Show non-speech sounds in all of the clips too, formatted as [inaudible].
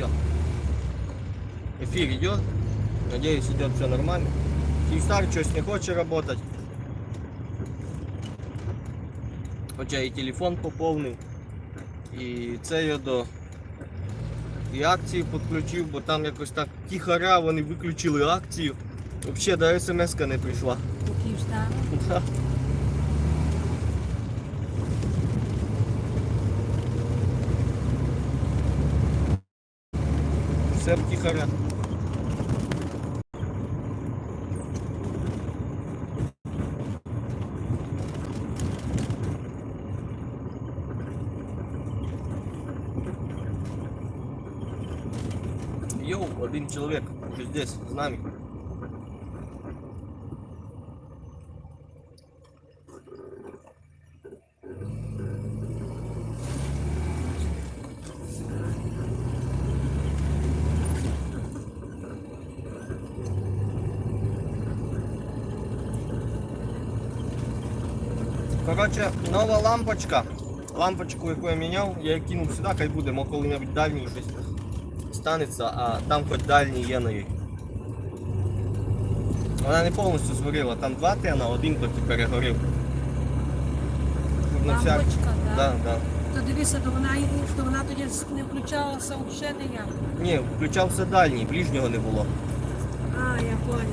все. Эфир идет. Надеюсь, идет все нормально. Киевстар что-то не хочет работать. Хоча і телефон поповнив. І це я до і акції підключив, бо там якось так тихора вони виключили акцію. Взагалі до смс не прийшла. У Київстару. [laughs] Септихове. Йоу, один человек уже здесь, с нами. Коротше, нова лампочка. Лампочку, яку я міняв, я її кинув сюди, хай буде, мо коли-небудь дальній щось станеться, а там хоч дальній є на їй. Вона не повністю згоріла, там два тена, один тільки перегорів. Щоб на всяк- Лампочка, Да, так? да. То дивися, то вона, і- то вона тоді не включалася взагалі ніяк. Ні, включався дальній, ближнього не було. А, я поняла.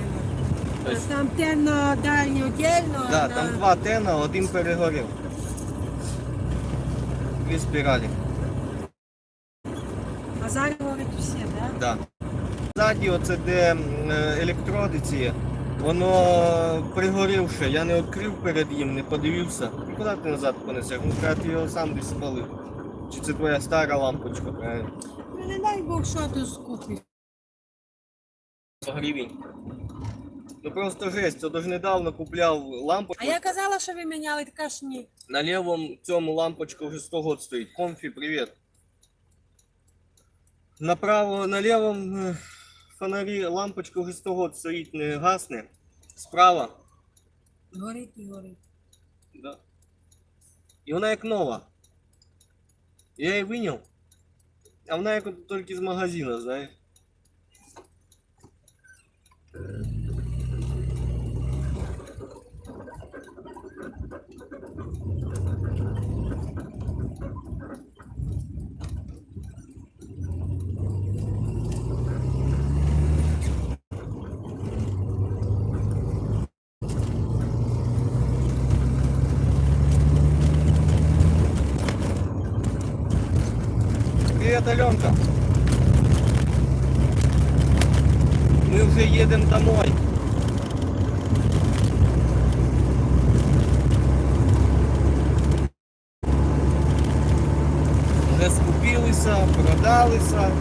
Тобто- Там темно, дальнє отдельно. Да, там два тена, один перегорів. Дві спіралі. А зараз говорить всі, так? Да. Ззаді, оце де е, електроди ці, воно пригорівше, я не відкрив перед їм, не подивився. І куди ти назад понесеш? Ну, каже, ти його сам десь спалив. Чи це твоя стара лампочка, правильно? Ну не дай Бог, що ти скупиш. гривень. Ну просто жесть, це дуже недавно купляв лампочку. А я казала, що ви міняли, ти кажеш ні. На левом цьому лампочка вже 100 год стоїть. Комфі, привіт. Направо, на левом е, фонарі лампочка вже 100 год стоїть, не гасне. Справа. Горить і горить. Да. І вона як нова. Я її виняв. А вона як от тільки з магазина, знаєш. Привет, Аленка. Мы уже едем домой. Вже скупилися, продалися.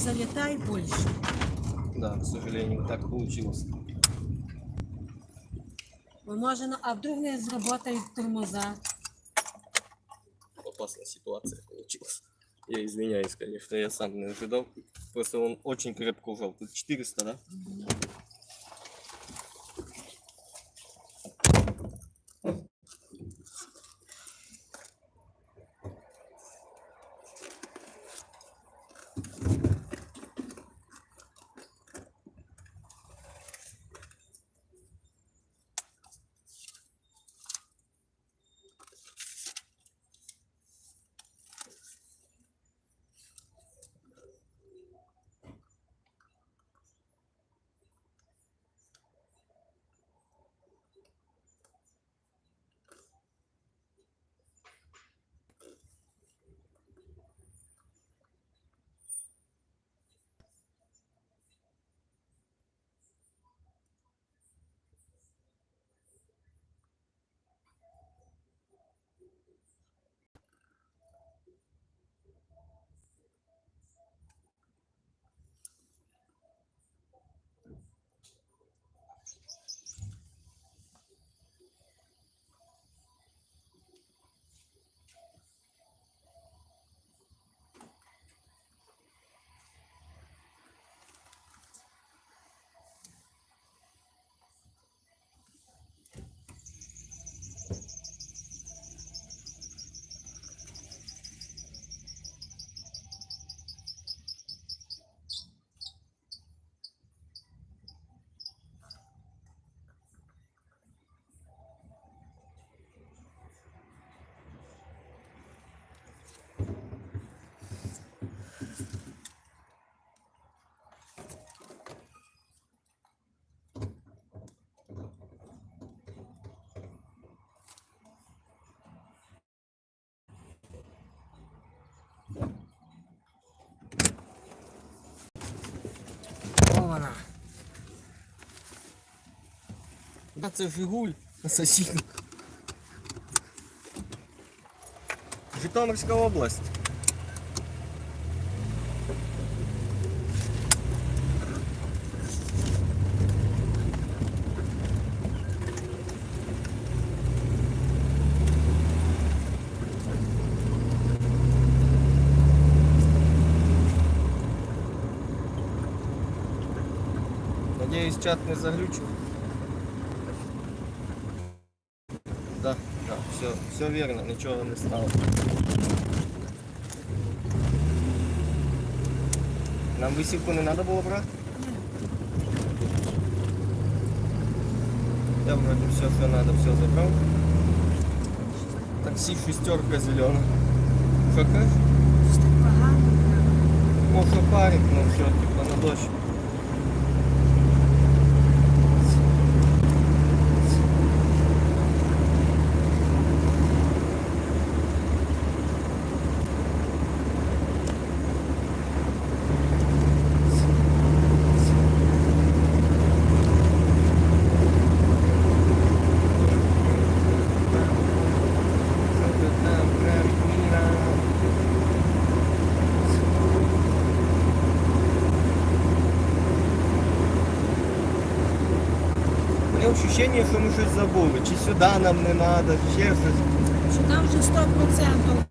Залетай больше. Да, к сожалению, так получилось. Ну, а вдруг не зработають тормоза. опасная ситуация получилась. Я извиняюсь, конечно, я сам не ожидал. Просто он очень крепко ужал. Тут 400, да? А це Жигуль сусід. Житомирська область. Надеюсь, чат не заглючил. Да, да, все, все верно, нічого не стало. Нам висівку не треба було брати? Я вроде все, что надо, все забрал. Такси шестерка зелена. Что кажешь? Щось так погано. прям. Може парик, ну все, типа на дощ. Ощущення, що ми щось забули. Чи сюди нам не треба, ще щось. Що там вже 100%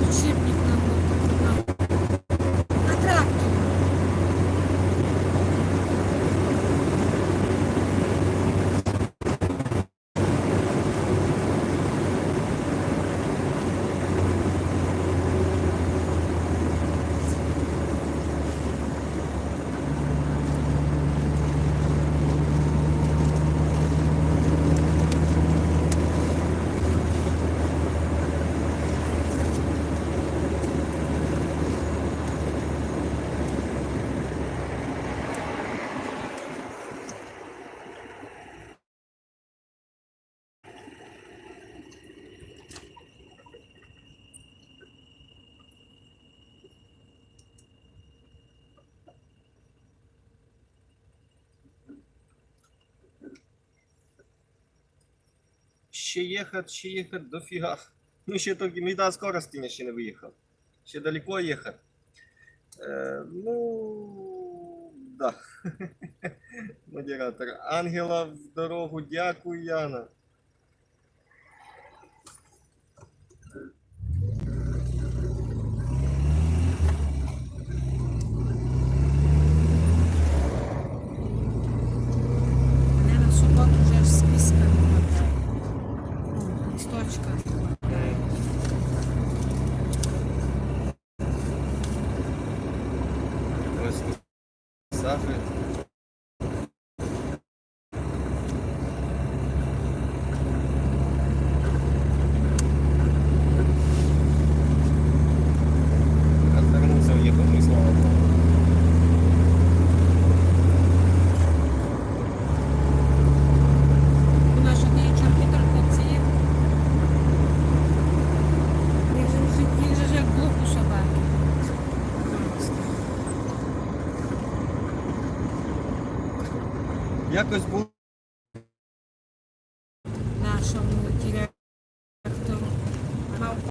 Підшипник нам на- на трактор. Ще їхати, ще їхати дофіга. Ну, ще тільки мета скорості ще не виїхав. Ще далеко їхати. Е, ну, да. [laughs] Модератор. Ангела в дорогу, дякую, Яна. Якось було